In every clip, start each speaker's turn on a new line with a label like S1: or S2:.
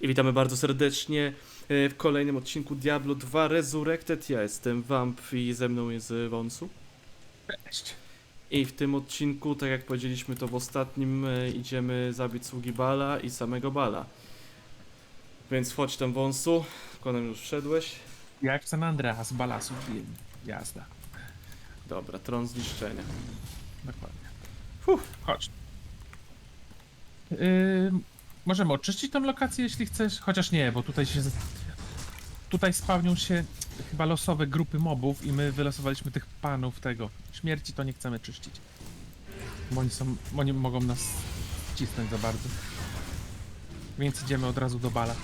S1: I witamy bardzo serdecznie e, w kolejnym odcinku Diablo 2 Resurrected. Ja jestem Vamp i ze mną jest Wonsu.
S2: Cześć.
S1: I w tym odcinku, tak jak powiedzieliśmy to w ostatnim, e, idziemy zabić sługi Bala i samego Bala. Więc chodź tam Wonsu, konem już wszedłeś.
S2: Jak San Andreas, balasów bijem. Jazda.
S1: Dobra, tron zniszczenia.
S2: Dokładnie.
S1: Fuh.
S2: Chodź. Yy, możemy oczyścić tą lokację, jeśli chcesz, chociaż nie, bo tutaj się... Tutaj spawnią się chyba losowe grupy mobów i my wylosowaliśmy tych panów tego. Śmierci to nie chcemy czyścić. Bo oni są... oni mogą nas cisnąć za bardzo. Więc idziemy od razu do bala.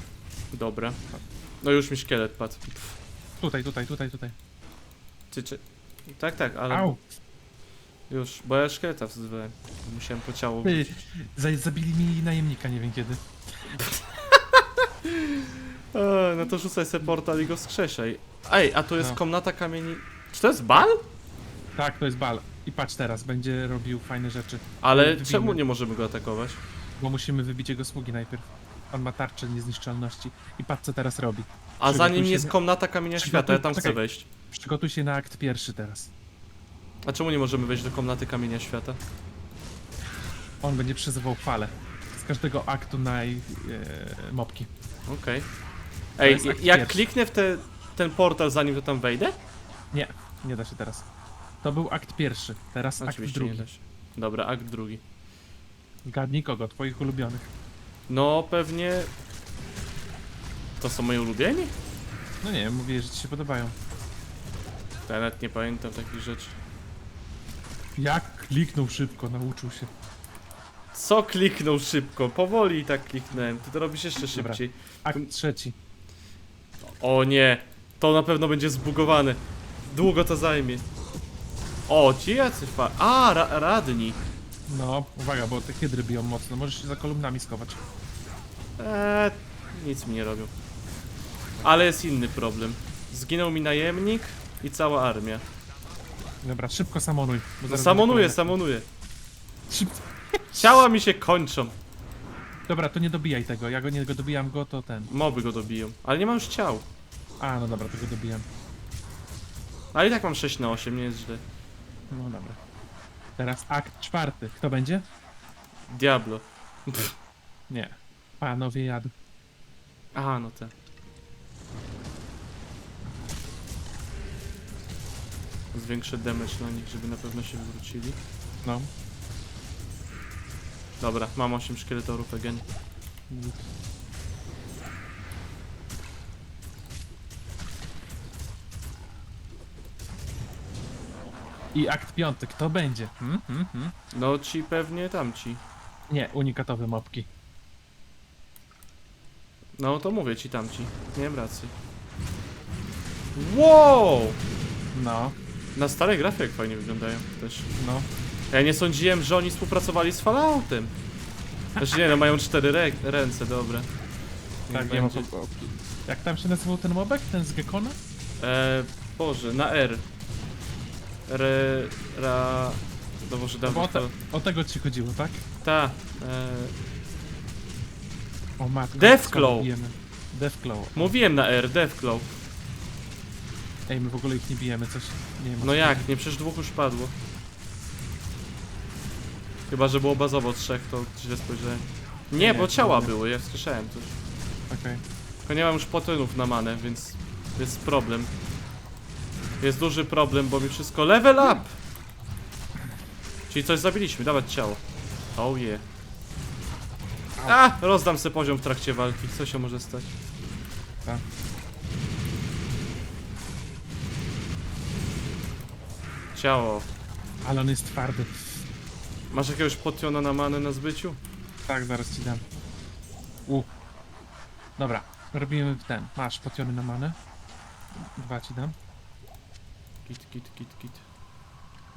S1: Dobra. No już mi szkielet padł.
S2: Tutaj, tutaj, tutaj, tutaj.
S1: Czy, czy... Tak, tak, ale
S2: Au!
S1: Już, bo ja szkieleta wzywałem. Musiałem po ciało wrócić.
S2: za- zabili mi najemnika, nie wiem kiedy.
S1: E, no to rzucaj sobie portal i go skrzeszaj. Ej, a to jest
S2: No.
S1: komnata kamieni... Czy to jest bal?
S2: Tak, to jest bal. I patrz teraz, będzie robił fajne rzeczy.
S1: Ale
S2: Wybijmy.
S1: czemu nie możemy go atakować?
S2: Bo musimy wybić jego sługi najpierw. On ma tarczę niezniszczalności. I patrz co teraz robi.
S1: A za
S2: Przygotuj
S1: nim
S2: się
S1: jest
S2: na-
S1: komnata kamienia
S2: Przygotuj-
S1: świata, ja tam chcę
S2: czekaj.
S1: wejść.
S2: Przygotuj się na akt pierwszy teraz.
S1: A czemu nie możemy wejść do komnaty kamienia świata?
S2: On będzie przyzywał falę. Z każdego aktu naj... E, mopki.
S1: Okej. Ej,
S2: jest akt
S1: jak
S2: pierwszy.
S1: kliknę w te, ten portal zanim to tam wejdę?
S2: Nie, nie da się teraz. To był akt pierwszy. Teraz akt
S1: Oczywiście
S2: drugi.
S1: nie da się. Dobra, akt drugi.
S2: Zgadnij kogo, twoich ulubionych.
S1: No pewnie... To są moi ulubieni?
S2: No nie, mówię, że ci się podobają.
S1: Ja nawet nie pamiętam takich rzeczy.
S2: Jak kliknął szybko, nauczył się.
S1: Co kliknął szybko? Powoli tak kliknąłem. Ty to robisz jeszcze
S2: Dobra.
S1: szybciej.
S2: Akt trzeci.
S1: O nie, to na pewno będzie zbugowane. Długo to zajmie. O, ci jacy fa... A, ra radni.
S2: No, uwaga, bo te hydry biją mocno. Możesz się za kolumnami schować.
S1: Eee, nic mi nie robią. Ale jest inny problem. Zginął mi najemnik i cała armia.
S2: Dobra, szybko samonuj. bo
S1: No
S2: zaraz
S1: samonuję,
S2: będzie kolejny.
S1: samonuję.
S2: Szybko.
S1: Ciała mi się kończą.
S2: Dobra, to nie dobijaj tego. Ja go nie go dobijam go, to ten.
S1: Moby go dobiją. Ale nie mam już ciał.
S2: A, no dobra, tego dobijam.
S1: Ale i tak mam 6 na 8, nie jest źle.
S2: No dobra. Teraz akt czwarty. Kto będzie?
S1: Diablo.
S2: Nie. Panowie jad.
S1: Aha, no tak. Zwiększę damage na nich, żeby na pewno się wywrócili.
S2: No.
S1: Dobra, mam 8 szkieletorów again.
S2: I akt piąty. Kto będzie? Hmm? Hmm? Hmm?
S1: No ci pewnie tamci.
S2: Nie, unikatowe mopki.
S1: No to mówię ci tamci. Miałem rację. Wow!
S2: No,
S1: Na starej grafie jak fajnie wyglądają też.
S2: no.
S1: Ja nie sądziłem, że oni współpracowali z Falloutem. Znaczy nie, no mają cztery rę ręce, dobra. Niech
S2: Tak, nie ma
S1: będzie.
S2: Jak tam się nazywał ten mobek? Ten z Gekona?
S1: E, Boże, na R. R, ra... No
S2: No bo o,
S1: dawno
S2: te,
S1: to...
S2: o tego ci chodziło, tak?
S1: Ta. E,
S2: O matko.
S1: Deathclaw.
S2: Deathclaw.
S1: mówiłem na R, Deathclaw.
S2: Ej, my w ogóle ich nie bijemy, coś. Nie wiem. o
S1: No
S2: co
S1: jak, nie, przecież dwóch już padło. Chyba, że było bazowo trzech, to źle spojrzałem. Nie,
S2: Nie,
S1: bo
S2: to
S1: ciała
S2: nie.
S1: były, ja słyszałem coś.
S2: Okej.
S1: Tylko nie mam już potynów na manę, więc jest problem. Jest duży problem, bo mi wszystko level up! Czyli coś zabiliśmy, dawać ciało. Oh yeah. A! Rozdam sobie poziom w trakcie walki, co się może stać?
S2: Tak.
S1: Ciało.
S2: Ale on jest twardy.
S1: Masz jakiegoś potiona na manę na zbyciu?
S2: Tak, zaraz ci dam. U. Dobra, robimy ten. Masz potiony na manę. Dwa ci dam.
S1: Git, git, git, git.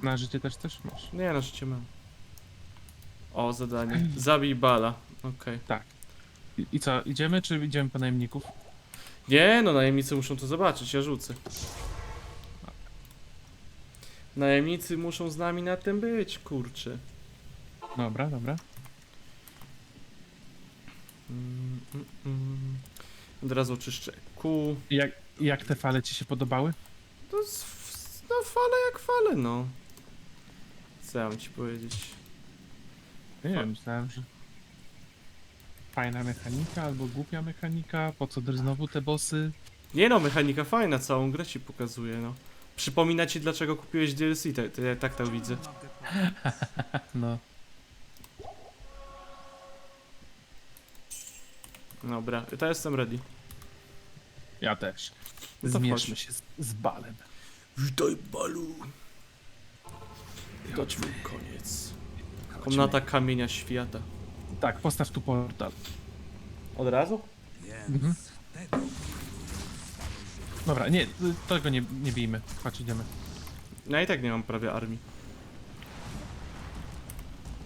S2: Na życie też też masz.
S1: Nie, na życie mam. O, zadanie. Zabij bala. Okej.
S2: Tak. I, I co, idziemy czy idziemy po najemników?
S1: Nie, no najemnicy muszą to zobaczyć, ja rzucę. Najemnicy muszą z nami na tym być, kurczę.
S2: Dobra, dobra.
S1: Mm, mm, mm. Od razu czyszczę Q.
S2: Jak, jak te fale ci się podobały?
S1: To jest, no fale jak fale, no. Co ja mam ci powiedzieć?
S2: Nie wiem, myślałem, że fajna mechanika albo głupia mechanika, po co znowu te bossy?
S1: Nie no, mechanika fajna, całą grę ci pokazuje, no. Przypomina ci dlaczego kupiłeś DLC, tak, tak, tak to widzę.
S2: No.
S1: Dobra, to jestem ready.
S2: Ja też.
S1: No to
S2: Zmierzmy się z, z balem.
S1: Witaj, Balu. To twój koniec. Komnata kamienia świata.
S2: Tak, postaw tu portal.
S1: Od razu?
S2: Mhm. Dobra, nie, tego nie, nie bijmy. Chodź, idziemy.
S1: Ja i tak nie mam prawie armii.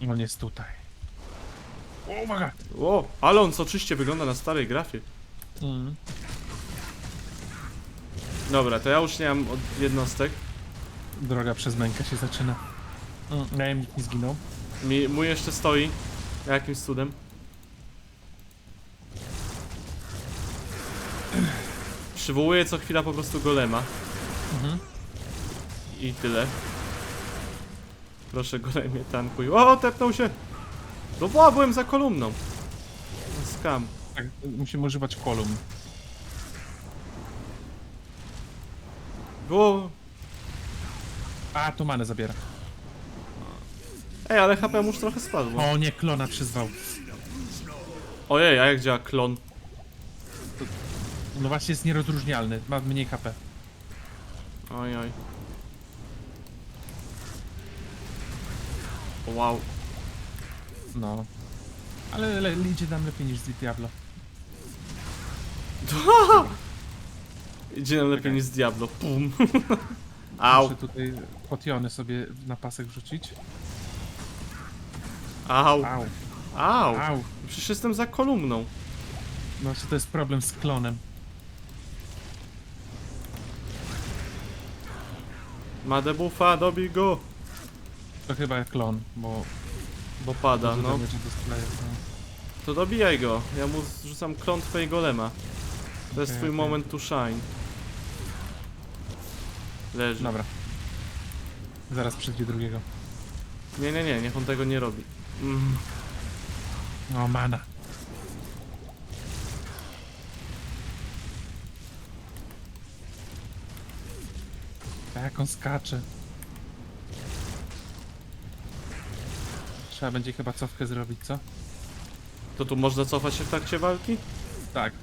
S2: On jest tutaj. O, uwaga!
S1: O, ale on soczyście wygląda na starej grafie.
S2: Mm.
S1: Dobra, to ja już nie mam od jednostek.
S2: Droga przez mękę się zaczyna. Mm, najemnik nie zginął.
S1: Mi, mój jeszcze stoi. Jakimś cudem. Przywołuję co chwila po prostu golema.
S2: Mhm.
S1: I tyle. Proszę golemie tankuj. O, tepnął się! No bo byłem za kolumną. No, Skam.
S2: Tak, musimy używać kolumn.
S1: Było...
S2: A, tu manę zabiera.
S1: Ej, ale HP mu już trochę spadło.
S2: O nie, klona przyzwał.
S1: Ojej, a jak działa klon?
S2: No właśnie jest nierozróżnialny, ma mniej HP.
S1: Oj, oj. Wow.
S2: No. Ale le, idzie nam lepiej niż z Diablo.
S1: Idzie nam lepiej niż z Diablo. Pum. Au,
S2: Muszę tutaj potiony sobie na pasek wrzucić.
S1: au,
S2: Au,
S1: au.
S2: au.
S1: Przecież jestem za kolumną.
S2: No to jest problem z klonem?
S1: Ma debuffa, dobij go.
S2: To chyba klon, bo...
S1: Bo pada, no.
S2: dostaje, no.
S1: To dobijaj go. Ja mu zrzucam klon twojego golema. To jest twój
S2: okej.
S1: moment to shine. Leży.
S2: Dobra. Zaraz przyjdzie drugiego.
S1: Nie, nie, nie, niech on tego nie robi. Mm.
S2: O, mana. Jak on skacze. Trzeba będzie chyba cofkę zrobić, co?
S1: To tu można cofać się w trakcie walki?
S2: Tak,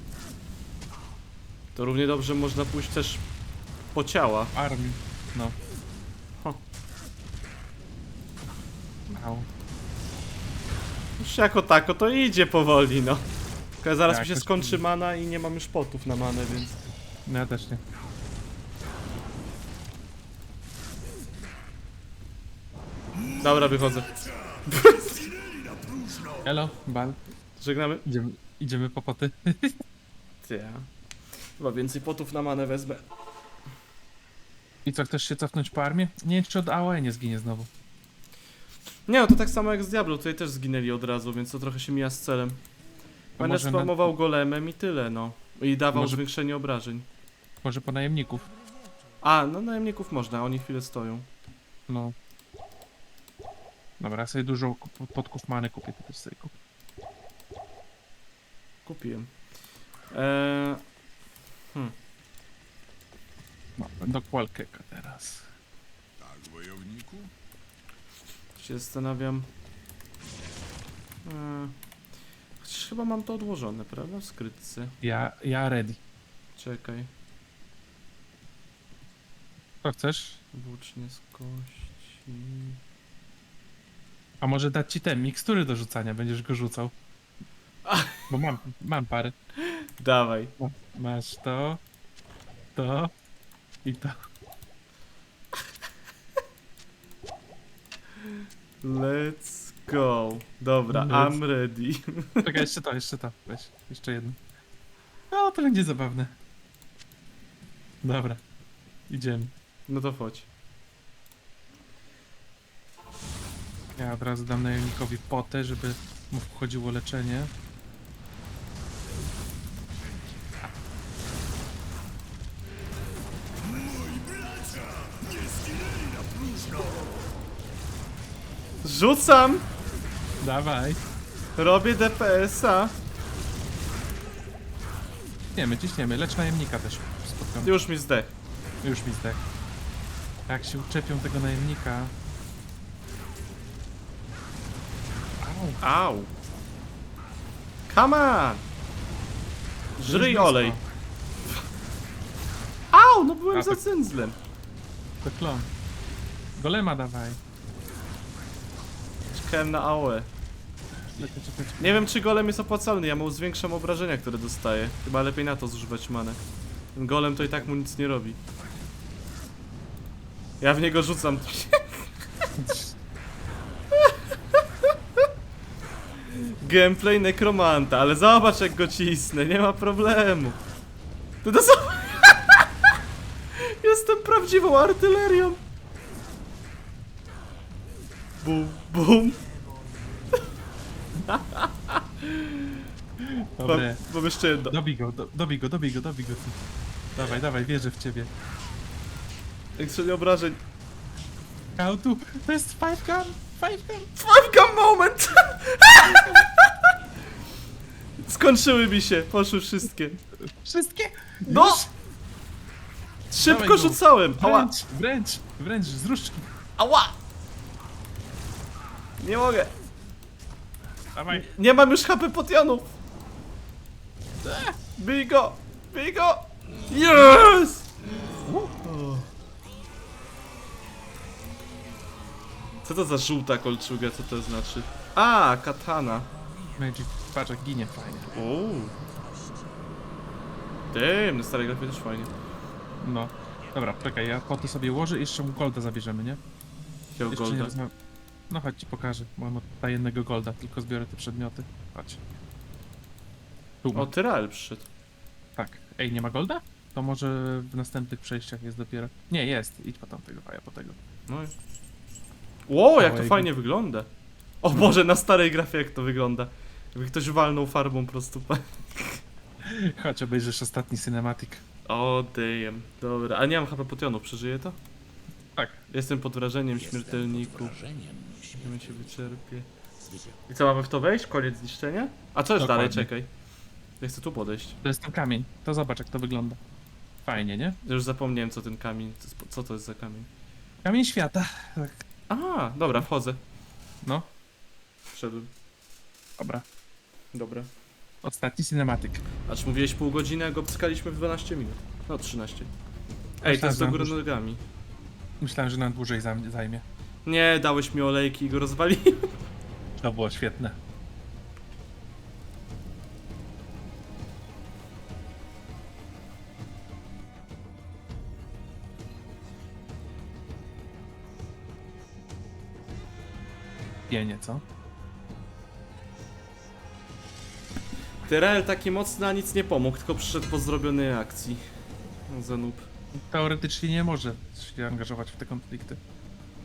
S1: To równie dobrze można pójść też po ciała.
S2: armii. No.
S1: Ho.
S2: Au.
S1: Już jako tako to idzie powoli, no. Tylko zaraz
S2: Tak,
S1: mi się skończy mana i nie mam już potów na manę, więc...
S2: No ja też nie.
S1: Dobra, wychodzę.
S2: Elo, bal.
S1: Żegnamy.
S2: Idziemy, idziemy po poty.
S1: Ty ja. Chyba więcej potów na manę wezmę.
S2: I co, chcesz się cofnąć po armię? Nie wiem, czy od AOE nie zginie znowu.
S1: Nie no, to tak samo jak z Diablo, tutaj też zginęli od razu, więc to trochę się mija z celem. Będę
S2: może na-
S1: spamował golemem i tyle, no. I dawał
S2: Może-
S1: zwiększenie obrażeń.
S2: Może po najemników.
S1: A, no najemników można, oni chwilę stoją.
S2: No. Dobra, ja sobie dużo kup- podków many kupię, to też sobie kupię.
S1: Kupiłem. Eee,
S2: No, do Qualkeka teraz.
S3: Tak, wojowniku?
S1: się zastanawiam. Eee, chociaż chyba mam to odłożone, prawda? W skrytce.
S2: Ja, ja ready.
S1: Czekaj.
S2: Co chcesz?
S1: Włócznie z kości.
S2: A może dać ci te mikstury do rzucania, będziesz go rzucał. Bo mam, mam parę.
S1: Dawaj.
S2: Masz to, to i to.
S1: Let's go. Dobra,
S2: Let's-
S1: I'm ready.
S2: Czekaj, jeszcze to, jeszcze to. Weź, jeszcze jedno. O, to będzie zabawne. Dobra. Idziemy.
S1: No to chodź.
S2: Ja od razu dam najemnikowi potę, żeby mu wchodziło leczenie.
S1: Rzucam!
S2: Dawaj.
S1: Robię DPS-a.
S2: Ciśniemy, ciśniemy. Lecz najemnika też spotkam.
S1: Już mi zdech.
S2: Już mi zdech. Jak się uczepią tego najemnika, Au.
S1: Come on! Żryj
S2: blisko.
S1: olej. Au, no byłem
S2: A,
S1: za
S2: to-
S1: cyndzlem.
S2: To klon. Golema dawaj.
S1: Czekałem na AOE.
S2: Czekaj, czekaj, czekaj.
S1: Nie wiem, czy golem jest opłacalny, ja mu zwiększam obrażenia, które dostaję. Chyba lepiej na to zużywać manę. Ten golem to i tak mu nic nie robi. Ja w niego rzucam. Gameplay nekromanta, ale zobacz jak go cisnę, nie ma problemu. To to są... Jestem prawdziwą artylerią. Bum, bum. Mam,
S2: Dobre.
S1: mam jeszcze jedno.
S2: Dobij go, do, dobij go, dobij go, dobij go. Ty. Dawaj, dawaj, wierzę w ciebie.
S1: Jak nie obrażeń.
S2: How tu? To jest five gun! Five gun!
S1: Five gun moment! Skończyły mi się, poszły wszystkie.
S2: Wszystkie!
S1: No!
S2: Już!
S1: Szybko
S2: go.
S1: rzucałem! Ała!
S2: Wręcz, wręcz, wręcz, z różdżki.
S1: Ała! Nie mogę.
S2: Dawaj.
S1: Nie mam już HP potionów. Bij go! Bij go! Yes! Co to za żółta kolczuga? Co to znaczy? A, katana.
S2: Magic, patrz jak ginie fajnie.
S1: Uuu. Damn, na starej grafie też fajnie.
S2: No. Dobra, czekaj, ja poty sobie ułożę i jeszcze mu golda zabierzemy, nie?
S1: Jakiego
S2: Jeszcze nie
S1: golda.
S2: rozma... No chodź ci pokażę, mam tutaj jednego golda, tylko zbiorę te przedmioty. Chodź. Tu.
S1: O, Tyrael przyszedł.
S2: Tak. Ej, nie ma golda? To może w następnych przejściach jest dopiero. Nie, jest. Idź po tamtego, a ja po tego.
S1: No i... Ło, jak to
S2: Ojej.
S1: fajnie wygląda. O Boże, na starej grafie jak to wygląda. Jakby ktoś walnął farbą po prostu.
S2: Chodź, obejrzysz ostatni cinematic.
S1: O, damn. Dobra, a nie mam HP potionów, przeżyję to?
S2: Tak.
S1: Jestem pod wrażeniem śmiertelniku. Nie się wyczerpie. I co, mamy w to wejść? Koniec zniszczenia? A co jest dalej? Czekaj. Ja chcę tu podejść.
S2: To jest ten kamień. To zobacz, jak to wygląda. Fajnie, nie?
S1: Ja już zapomniałem co ten kamień, co- co to jest za kamień.
S2: Kamień świata. Tak.
S1: A, dobra, wchodzę.
S2: No,
S1: Wszedłem.
S2: dobra.
S1: Dobra.
S2: Ostatni cinematic.
S1: Acz mówiłeś pół godziny, a go pskaliśmy w 12 minut. No, 13. Ej, to jest do góry nogami.
S2: Myślałem, że nam dłużej zam- zajmie.
S1: Nie, dałeś mi olejki i go rozwaliłem.
S2: To było świetne. Pienie, co?
S1: Tyrell taki mocny, a nic nie pomógł, tylko przyszedł po zrobionej akcji. No, Za noob.
S2: Teoretycznie nie może się angażować w te konflikty.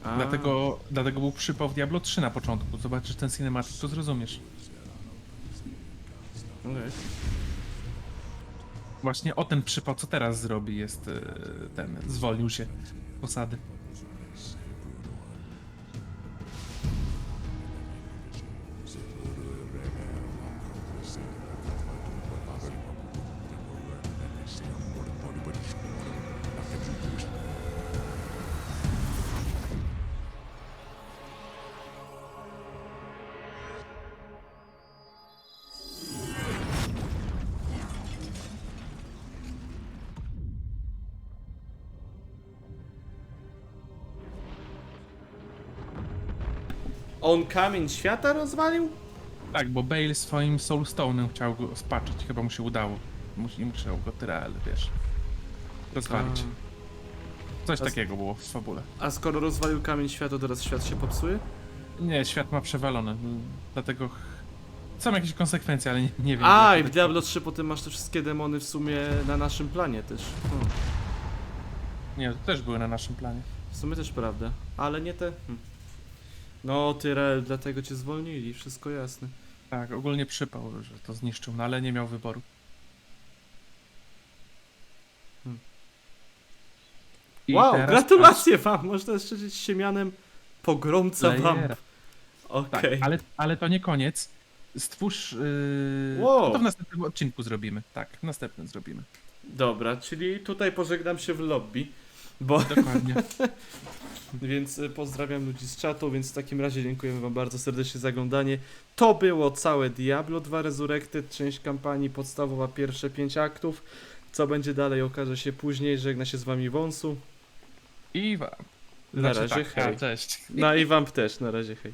S1: A,
S2: Dlatego, dlatego był przypał w Diablo 3 na początku. Zobaczysz ten cinematic, to zrozumiesz.
S1: okej.
S2: Właśnie o ten przypał, co teraz zrobi, jest e, ten, zwolnił się posady.
S1: On kamień świata rozwalił?
S2: Tak, bo Bale swoim Soulstone'em chciał go spaczyć, chyba mu się udało. Musi, musiał go Tyrael, wiesz, rozwalić. Coś
S1: A-
S2: takiego było w fabule.
S1: A skoro rozwalił kamień świata, to teraz świat się popsuje?
S2: Nie, świat ma przewalone, mm, dlatego ch- są jakieś konsekwencje, ale nie, nie wiem.
S1: A, i w Diablo 3 potem masz te wszystkie demony w sumie na naszym planie też. Hmm.
S2: Nie, to też były na naszym planie.
S1: W sumie też prawda, ale nie te... Hmm. No, Tyrell, dlatego cię zwolnili, wszystko jasne.
S2: Tak, ogólnie przypał, że to zniszczył, no ale nie miał wyboru.
S1: Hmm.
S2: I
S1: wow,
S2: teraz
S1: gratulacje wam! Można żyć się mianem pogromca wam.
S2: Layera. Tak,
S1: Okej.
S2: ale, ale to nie koniec. Stwórz. Yy...
S1: Wow.
S2: To w następnym odcinku zrobimy. Tak, w następnym zrobimy.
S1: Dobra, czyli tutaj pożegnam się w lobby, bo
S2: Dokładnie.
S1: Więc y, pozdrawiam ludzi z czatu, więc w takim razie dziękujemy wam bardzo serdecznie za oglądanie. To było całe Diablo 2 Resurrected, część kampanii podstawowa, pierwsze 5 aktów. Co będzie dalej okaże się później, żegna się z wami Wąsu.
S2: I wam.
S1: Na
S2: Znaczy
S1: razie,
S2: tak,
S1: hej.
S2: a, Cześć.
S1: No i wam też, na razie hej.